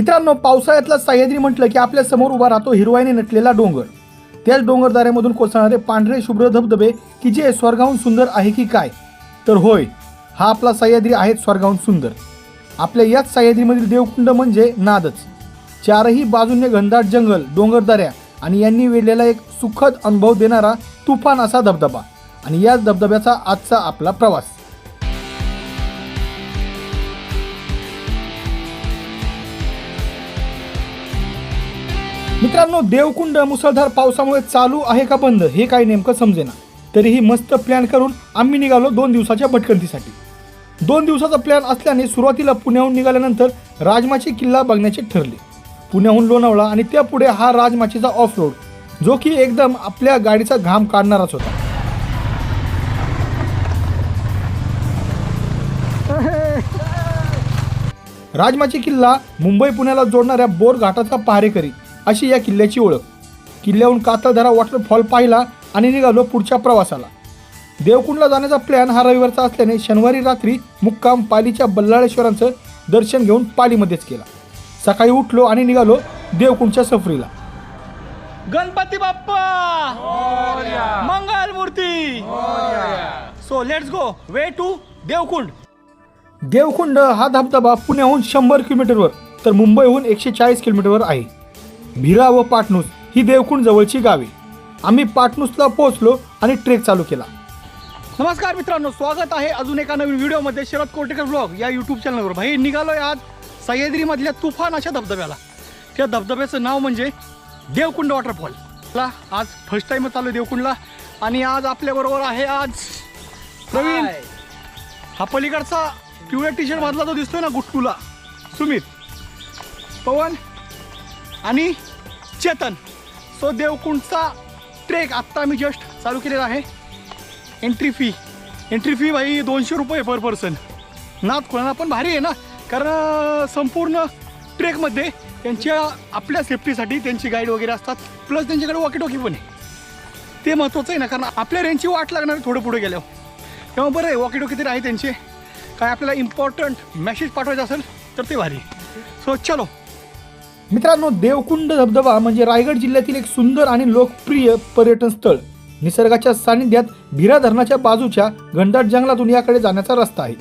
मित्रांनो पावसाळ्यातला सह्याद्री म्हटलं की आपल्यासमोर उभा राहतो हिरवाईने नटलेला डोंगर. त्याच डोंगरदाऱ्यामधून कोसळणारे पांढरे शुभ्र धबधबे की जे स्वर्गाहून सुंदर आहे की काय? तर होय हा आपला सह्याद्री आहे स्वर्गाहून सुंदर. आपल्या याच सह्याद्रीमधील देवकुंड म्हणजे नादच. चारही बाजूने घनदाट जंगल डोंगरदऱ्या आणि यांनी वेढलेला एक सुखद अनुभव देणारा तुफान असा धबधबा. आणि याच धबधब्याचा आजचा आपला प्रवास. मित्रांनो देवकुंड मुसळधार पावसामुळे चालू आहे का बंद हे काही नेमकं समजेना. तरीही मस्त प्लॅन करून आम्ही निघालो दोन दिवसाच्या भटकंतीसाठी. दोन दिवसाचा प्लॅन असल्याने सुरुवातीला पुण्याहून निघाल्यानंतर राजमाची किल्ला बघण्याचे ठरले. पुण्याहून लोणावळा आणि त्यापुढे हा राजमाचीचा ऑफ रोड जो की एकदम आपल्या गाडीचा घाम काढणाराच होता. राजमाची किल्ला मुंबई पुण्याला जोडणाऱ्या बोर घाटाचा पहारेकरी अशी या किल्ल्याची ओळख. किल्ल्याहून कातळधरा वॉटरफॉल पाहिला आणि निघालो पुढच्या प्रवासाला. देवकुंडला जाण्याचा प्लॅन हा रविवारचा असल्याने शनिवारी रात्री मुक्काम पालीच्या बल्लाळेश्वरांचं दर्शन घेऊन पालीमध्येच केला. सकाळी उठलो आणि निघालो देवकुंडच्या सफरीला. गणपती बाप्पा! मंगल मूर्ती! So let's go way to Devkund. Devkund हा धबधबा पुण्याहून शंभर किलोमीटरवर तर मुंबईहून एकशे चाळीस किलोमीटरवर आहे. भिरा व पाटणूस ही देवकुंड जवळची गावे. आम्ही पाटणूसला पोहोचलो आणि ट्रेक चालू केला. नमस्कार मित्रांनो स्वागत आहे अजून एका नवीन व्हिडिओमध्ये शरद कोटेकर ब्लॉग या यूट्यूब चॅनलवर भाई निघालोय आज सह्याद्रीमधल्या तुफान अशा धबधब्याला. त्या धबधब्याचं नाव म्हणजे देवकुंड वॉटरफॉल. ला आज फर्स्ट टाइम चालू देवकुंडला आणि आज आपल्याबरोबर आहे आज प्रवीण. हा पलीकडचा पिवळ्या टी शर्ट मधला जो दिसतोय ना गुट्टूला सुमित. पवन. आणि चेतन. सो देवकुंडचा ट्रेक आत्ता आम्ही जस्ट चालू केलेला आहे. एंट्री फी एंट्री फी भाई दोनशे रुपये पर पर्सन नात कोणाला पण भारी आहे ना? कारण संपूर्ण ट्रेकमध्ये त्यांच्या आपल्या सेफ्टीसाठी त्यांची गाईड वगैरे असतात. प्लस त्यांच्याकडे वॉकीटॉकी पण आहे. ते महत्त्वाचं आहे ना? कारण आपल्या रेंजची वाट लागणार थोडं पुढे गेल्यावर. तेव्हा बरं आहे वॉकीटॉकी तरी आहे त्यांचे. काय आपल्याला इम्पॉर्टंट मेसेज पाठवायचा असेल तर ते भारी सो चलो. मित्रांनो देवकुंड धबधबा म्हणजे रायगड जिल्ह्यातील एक सुंदर आणि लोकप्रिय पर्यटन स्थळ. निसर्गाच्या सानिध्यात भिरा धरणाच्या बाजूच्या घनदाट जंगलातून याकडे जाण्याचा रस्ता आहे.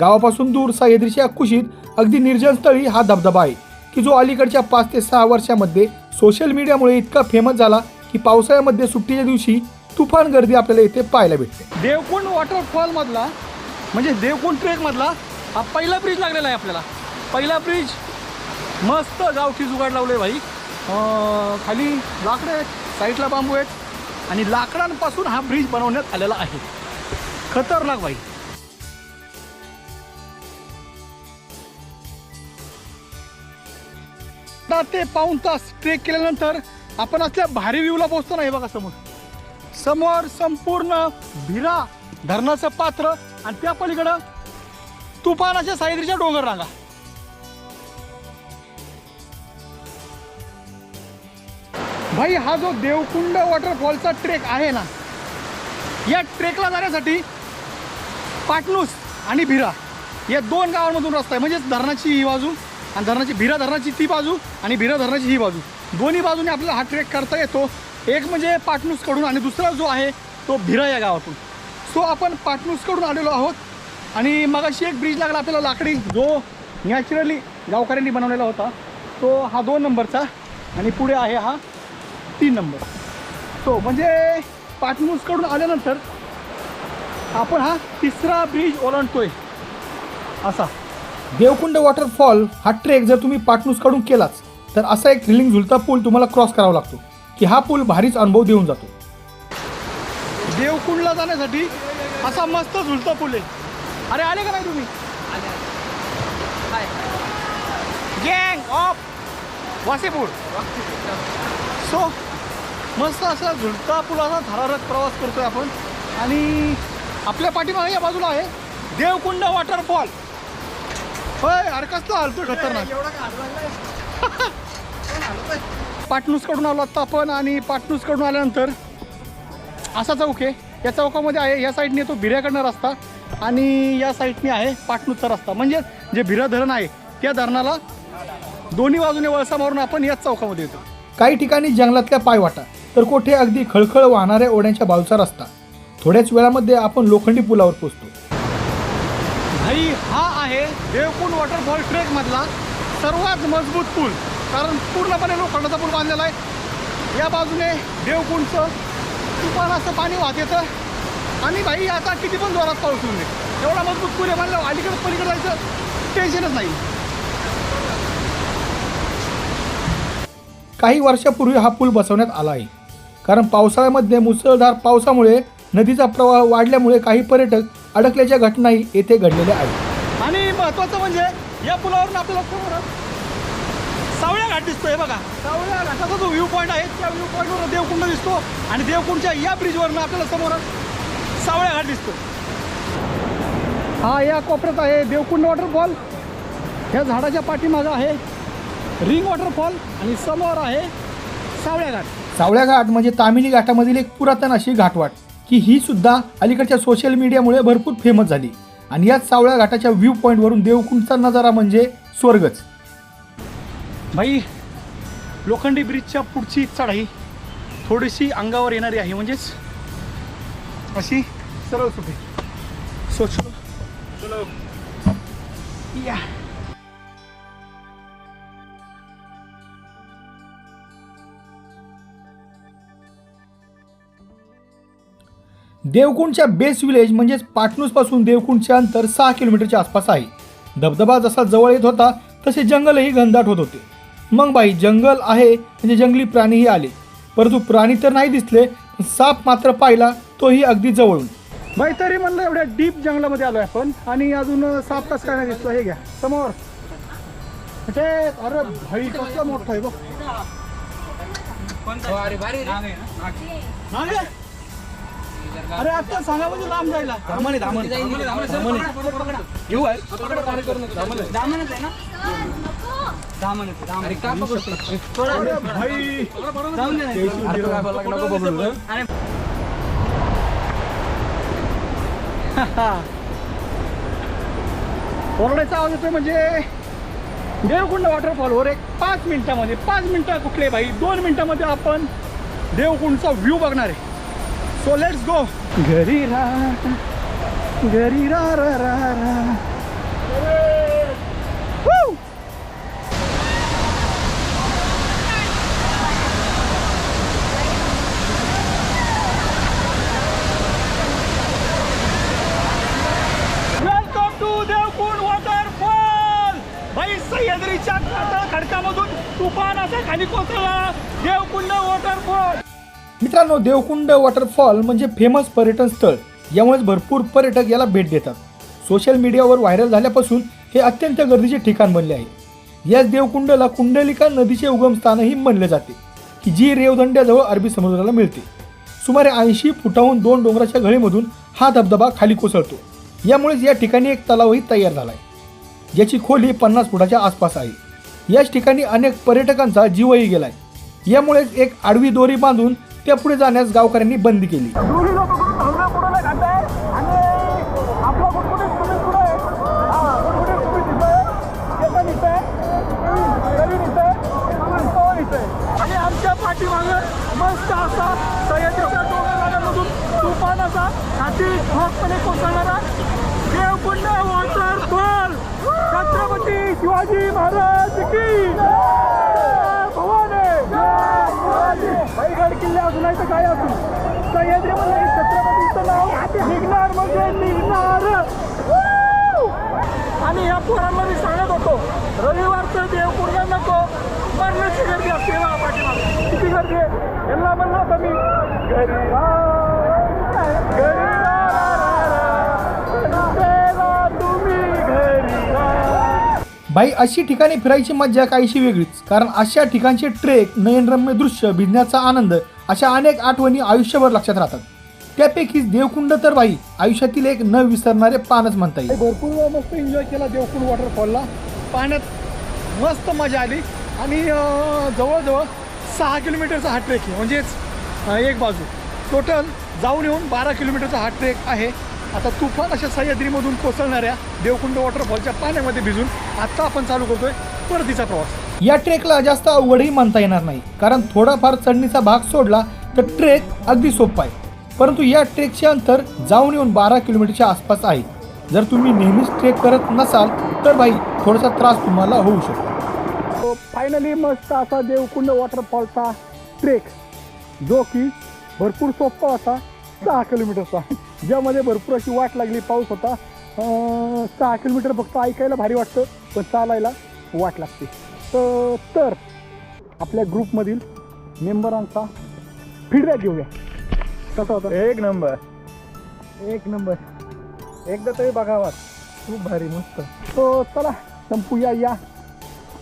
गावापासून दूर सह्याद्रीच्या कुशीत अगदी निर्जन स्थळी हा धबधबा आहे की जो अलीकडच्या पाच ते सहा वर्षामध्ये सोशल मीडियामुळे इतका फेमस झाला की पावसाळ्यामध्ये सुट्टीच्या दिवशी तुफान गर्दी आपल्याला इथे पाहायला भेटते. देवकुंड वॉटरफॉल मधला म्हणजे देवकुंड ट्रेक मधला हा पहिला ब्रिज लागलेला आहे आपल्याला. पहिला ब्रिज मस्त गावठी जुगाड लावलं आहे भाई. खाली लाकडं आहेत साईडला बांबू आहेत आणि लाकडांपासून हा ब्रिज बनवण्यात आलेला आहे. खतरनाक भाई. ते पाऊन तास ट्रेक केल्यानंतर आपण असल्या भारी व्ह्यूला पोहोचतो ना हे बघा समोर. समोर संपूर्ण भिरा धरणाचं पात्र आणि त्या पलीकडं तुफानाच्या सायद्रीच्या डोंगर रांगा भाई हा जो देवकुंड वॉटरफॉलचा ट्रेक आहे ना या ट्रेकला जाण्यासाठी पाटणूस आणि भिरा या दोन गावांमधून रस्ता आहे. म्हणजेच धरणाची ही बाजू आणि धरणाची भिरा धरणाची ती बाजू आणि भिरा धरणाची ही बाजू. दोन्ही बाजूने आपल्याला हा ट्रेक करता येतो. एक म्हणजे पाटणूसकडून आणि दुसरा जो आहे तो भिरा या गावातून सो आपण पाटणूसकडून आलेलो आहोत आणि मगाशी एक ब्रिज लागला आपल्याला लाकडी जो नॅचरली गावकऱ्यांनी बनवलेला होता. तो हा दोन नंबरचा आणि पुढे आहे हा तीन नंबर. सो म्हणजे पाटणूसकडून आल्यानंतर आपण हा तिसरा ब्रिज ओलांडतोय. असा. देवकुंड वॉटरफॉल हा ट्रेक जर तुम्ही पाटणूसकडून केलाच तर असा एक थ्रिलिंग झुलता पूल तुम्हाला क्रॉस करावा लागतो की हा पूल भारीच अनुभव देऊन जातो. देवकुंडला जाण्यासाठी असा मस्त झुलता पूल आहे. अरे आले का नाही तुम्ही? गँग ऑफ वासेपूर सो मस्त असा झुलता पुलाचा थरारक प्रवास करतोय आपण. आणि आपल्या पाठीमागे या बाजूला आहे देवकुंड वॉटरफॉल. होय अरे कसला हलतोय खतरनाक. पाटणूसकडून आलो आत्ता आपण आणि पाटणूसकडून आल्यानंतर असा चौक आहे. या चौकामध्ये आहे. या साईडने येतो भिऱ्याकडनं रस्ता आणि या साईडने आहे पाटणूचा रस्ता. म्हणजे जे भिरा धरण आहे त्या धरणाला दोन्ही बाजूने वळसा मारून आपण याच चौकामध्ये येतो. काही ठिकाणी जंगलातल्या पायवाटा. तर कोठे अगदी खळखळ वाहणाऱ्या ओढ्यांच्या बाजूचा रस्ता. थोड्याच वेळामध्ये आपण लोखंडी पुलावर पोहोचतो. भाई हा आहे देवकुंड वॉटरफॉल ट्रेक मधला सर्वात मजबूत पूल. कारण पूर्णपणे लोखंडाचा पूल बांधलेला आहे. या बाजूने देवकुंडचं तुफानाचं पाणी वाहत येतं. आणि भाई आता किती पण जोरात पाऊस येऊ नये एवढा मजबूत पूल आहे म्हणलं अलीकडे पलीकडे जायचं टेन्शनच नाही. काही वर्षापूर्वी हा पूल बसवण्यात आला आहे. कारण पावसाळ्यामध्ये मुसळधार पावसामुळे नदीचा प्रवाह वाढल्यामुळे काही पर्यटक अडकल्याच्या घटनाही येथे घडलेल्या आहेत. आणि महत्वाचं म्हणजे या पुलावरून आपल्याला समोर सावळ्या घाट दिसतोय बघा. सावळ्या घाटाचा जो व्ह्यू पॉईंट आहे त्या व्ह्यू पॉईंटवर देवकुंड दिसतो आणि देवकुंडच्या या ब्रिजवरनं आपल्याला समोर सावळ्या घाट दिसतो हा या कोपऱ्यात आहे देवकुंड वॉटरफॉल ह्या झाडाच्या पाठीमागं आहे रिंग वॉटरफॉल आणि समोर आहे सावळ्या घाट. सावळ्या घाट म्हणजे तामिनी घाटामधील एक पुरातन अशी घाटवाट की ही सुद्धा अलीकडच्या सोशल मीडियामुळे भरपूर फेमस झाली. आणि याच सावळ्या घाटाच्या व्ह्यू पॉईंटवरून देवकुंडचा नजारा म्हणजे स्वर्गच. भाई लोखंडी ब्रिजच्या पुढची चढाई थोडीशी अंगावर येणारी आहे म्हणजेच अशी सरळ सुटे सोच या. देवकुंडच्या बेस विलेज म्हणजेच पाटणूसपासून देवकुंडचे अंतर सहा किलोमीटरच्या आसपास आहे. धबधबा जसा जवळ येत होता तसे जंगलही घनदाट होत होते. मग बाई जंगल आहे म्हणजे जंगली प्राणीही आले. परंतु प्राणी तर नाही दिसले पण साप मात्र पाहिला तोही अगदी जवळून. भाई तरी म्हणलं एवढ्या डीप जंगलामध्ये आलोय आपण आणि अजून साप कस काय नाही दिसतो हे घ्या. समोर. ते अरे भाई कसला मोठा आहे बघ? अरे आता सांगा म्हणजे लांब जायला. अरे भाई. ओरडायचा आवाज येतोय म्हणजे देवकुंड वॉटरफॉलवर एक पाच मिनिटामध्ये पाच मिनिटं कुठले बाई दोन मिनिटामध्ये आपण देवकुंडचा व्ह्यू बघणार आहे. सो लेट्स गो घरी रा घरी रा रा रा रा. Woo! Welcome to Devkund waterfall भाई सह्याद्रीच्या खडकामधून तुफान असा खाली कोसळला. देवकुंड वॉटरफॉल मित्रांनो देवकुंड वॉटरफॉल म्हणजे फेमस पर्यटन स्थळ. यामुळेच भरपूर पर्यटक याला भेट देतात. सोशल मीडियावर व्हायरल झाल्यापासून हे अत्यंत गर्दीचे ठिकाण बनले आहे. याच देवकुंडला कुंडलिका नदीचे उगमस्थानही म्हणले जाते की जी रेवदंड्याजवळ अरबी समुद्राला मिळते. सुमारे ऐंशी फुटाहून दोन डोंगराच्या घळीमधून हा धबधबा खाली कोसळतो. यामुळेच या ठिकाणी एक तलावही तयार झाला आहे. ज्याची खोली पन्नास फुटाच्या आसपास आहे. याच ठिकाणी अनेक पर्यटकांचा जीवही गेलाय. यामुळेच एक आडवी दोरी बांधून त्या पुढे जाण्यास गावकऱ्यांनी बंदी केली. आणि आहे? आणि आमच्या मस्त असा सह्याद्रीच्या डोंगररांगामधून तुफान असा हाती ठोकपणे कोसळणारा देवकुंड वॉटरफॉल छत्रपती शिवाजी महाराज की तर काय असून सह्याद्रीमध्ये छत्रपतीचं नाव निघणार म्हणजे निघणार. आणि या पोरांना मी सांगत होतो रविवारचं देवकुंड नको मरणाची गर्दी असते पाठीमागे. किती गर्दी आहे? यांना म्हणलं होतं मी. घरी रा, घरी रा, रा, रा, रा. देवा तुम्ही घरी रा. बाई अशी ठिकाणी फिरायची मज्जा काहीशी वेगळीच कारण अशा ठिकाणचे ट्रेक नयनरम्य दृश्य भिजण्याचा आनंद अशा अनेक आठवणी आयुष्यभर लक्षात राहतात. त्यापैकी देवकुंड तर बाई आयुष्यातील एक न विसरणारे पानच म्हणता येईल. भरपूर मस्त एन्जॉय केला देवकुंड वॉटरफॉलला पाण्यात मस्त मजा आली. आणि जवळजवळ सहा किलोमीटरचा हा ट्रेक आहे. म्हणजेच एक बाजू. टोटल जाऊन येऊन बारा किलोमीटरचा हा ट्रेक आहे. आता तुफान अशा सह्याद्रीमधून कोसळणाऱ्या देवकुंड वॉटरफॉलच्या पाण्यामध्ये भिजून आत्ता आपण चालू करतोय परतीचा प्रवास. या ट्रेकला जास्त अवघडही म्हणता येणार नाही. कारण थोडाफार चढणीचा भाग सोडला तर ट्रेक अगदी सोपा आहे. परंतु या ट्रेकचे अंतर जाऊन येऊन बारा किलोमीटरच्या आसपास आहे. जर तुम्ही नेहमीच ट्रेक करत नसाल तर भाई थोडासा त्रास तुम्हाला होऊ शकतो. फायनली मस्त असा देवकुंड वॉटरफॉलचा ट्रेक जो की भरपूर सोपा होता सहा किलोमीटरचा. ज्यामध्ये भरपूर अशी वाट लागली पाऊस होता. सहा किलोमीटर फक्त ऐकायला भारी वाटतं पण चालायला वाट लागते. तर तर आपल्या ग्रुपमधील मेंबरांचा फीडबॅक घेऊया. कसा होता? एक नंबर एक नंबर एकदा तरी बघावा खूप भारी मस्त. तो चला संपूया या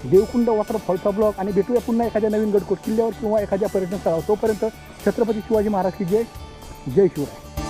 देवकुंड वॉटरफॉलचा ब्लॉग आणि भेटूया पुन्हा एखाद्या नवीन गडकोट किल्ल्यावर किंवा एखाद्या पर्यटन स्थळावर तोपर्यंत छत्रपती शिवाजी महाराज की जय. जय शिवराय.